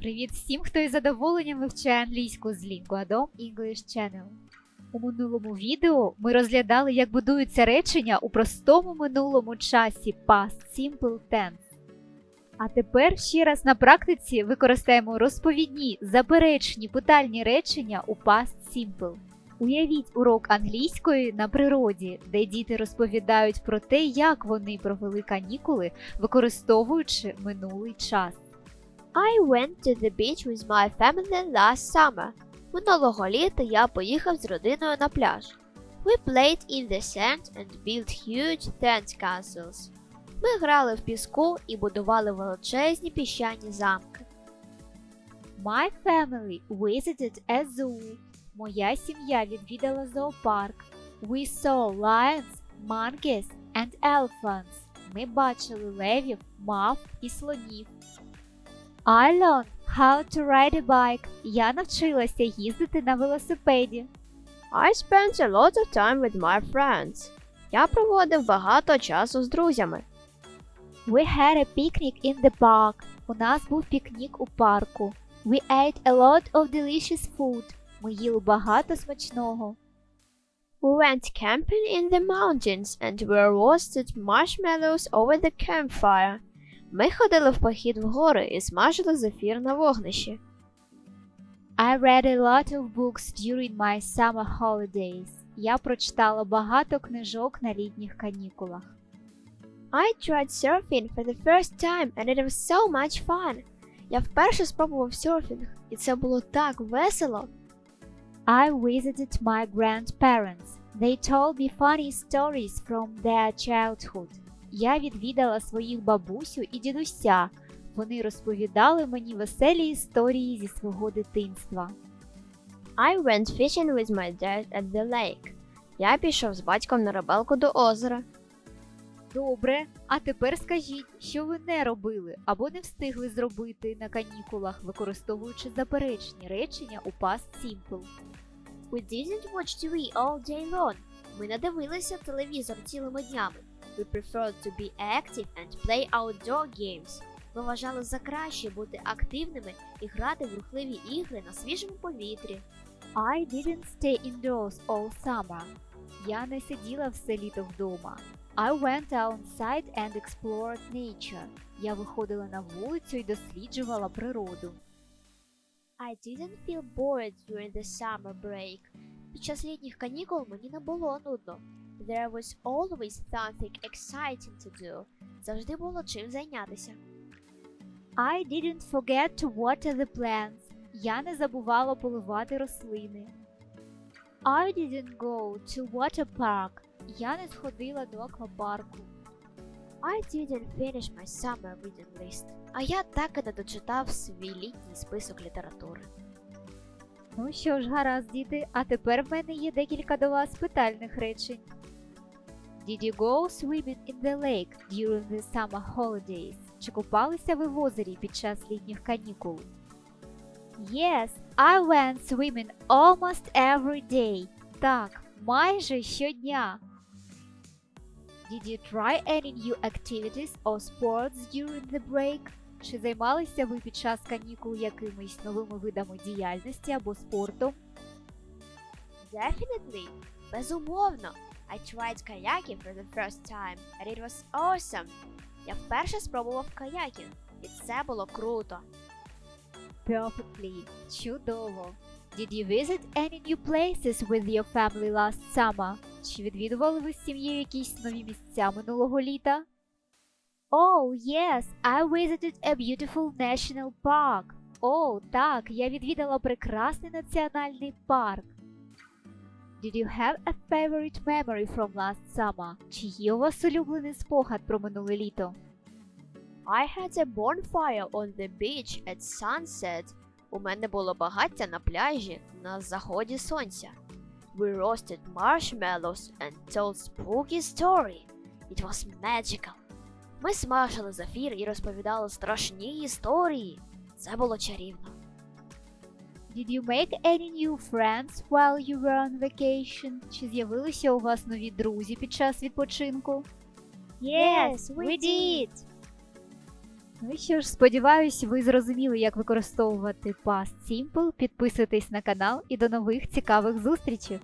Привіт всім, хто із задоволенням вивчає англійську з Linguadom English Channel. У минулому відео ми розглядали, як будуються речення у простому минулому часі Past Simple Tense. А тепер ще раз на практиці використаємо розповідні, заперечні питальні речення у Past Simple. Уявіть урок англійської на природі, де діти розповідають про те, як вони провели канікули, використовуючи минулий час. I went to the beach with my family last summer. Минулого літа я поїхав з родиною на пляж. We played in the sand and built huge sand castles. Ми грали в піску і будували величезні піщані замки. My family visited a zoo. Моя сім'я відвідала зоопарк. We saw lions, monkeys and elephants. Ми бачили левів, мав і слонів. I learned how to ride a bike. Я навчилася їздити на велосипеді. I spent a lot of time with my friends. Я проводив багато часу з друзями. We had a picnic in the park. У нас був пікнік у парку. We ate a lot of delicious food. Ми їли багато смачного. We went camping in the mountains and were roasted marshmallows over the campfire. Ми ходили в похід в гори і смажили зефір на вогнищі. I read a lot of books during my summer holidays. Я прочитала багато книжок на літніх канікулах. I tried surfing for the first time and it was so much fun. Я вперше спробував серфінг, і це було так весело. I visited my grandparents. They told me funny stories from their childhood. Я відвідала своїх бабусю і дідуся. Вони розповідали мені веселі історії зі свого дитинства. I went fishing with my dad at the lake. Я пішов з батьком на рибалку до озера. Добре, а тепер скажіть, що ви не робили або не встигли зробити на канікулах, використовуючи заперечні речення у past simple. We didn't watch TV all day long. Ми не дивилися телевізор цілими днями. We preferred to be active and play outdoor games. Ми вважали за краще бути активними і грати в рухливі ігри на свіжому повітрі. I didn't stay indoors all summer. Я не сиділа все літо вдома. I went outside and explored nature. Я виходила на вулицю і досліджувала природу. I didn't feel bored during the summer break. Під час літніх канікул мені не було нудно. There was always something exciting to do. Завжди було чим зайнятися. I didn't forget to water the plants. Я не забувала поливати рослини. I didn't go to water park. Я не сходила до аквапарку. I didn't finish my summer reading list. А я так і не дочитав свій літній список літератури. Ну що ж, гаразд, діти, а тепер в мене є декілька до вас питальних речень. Did you go swimming in the lake during the summer holidays? Чи купалися ви в озері під час літніх канікул? Yes, I went swimming almost every day. Так, майже щодня. Did you try any new activities or sports during the break? Чи займалися ви під час канікул якимись новими видами діяльності або спортом? Definitely. Безумовно. I tried kayaking for the first time and it was awesome. Я вперше спробував каякінг, і це було круто. Perfectly. Чудово. Did you visit any new places with your family last summer? Чи відвідували ви з сім'єю якісь нові місця минулого літа? Oh, yes, I visited a beautiful national park. О, oh, так, я відвідала прекрасний національний парк. Did you have a favorite memory from last summer? Чи є у вас улюблений спогад про минуле літо? I had a bonfire on the beach at sunset. У мене було багаття на пляжі на заході сонця. We roasted marshmallows and told spooky story. It was magical. Ми смажили зефір і розповідали страшні історії. Це було чарівно. Did you make any new friends while you were on vacation? Чи з'явилися у вас нові друзі під час відпочинку? Yes, we did. Ну що ж, сподіваюсь, ви зрозуміли, як використовувати Past Simple. Підписуйтесь на канал і до нових цікавих зустрічей!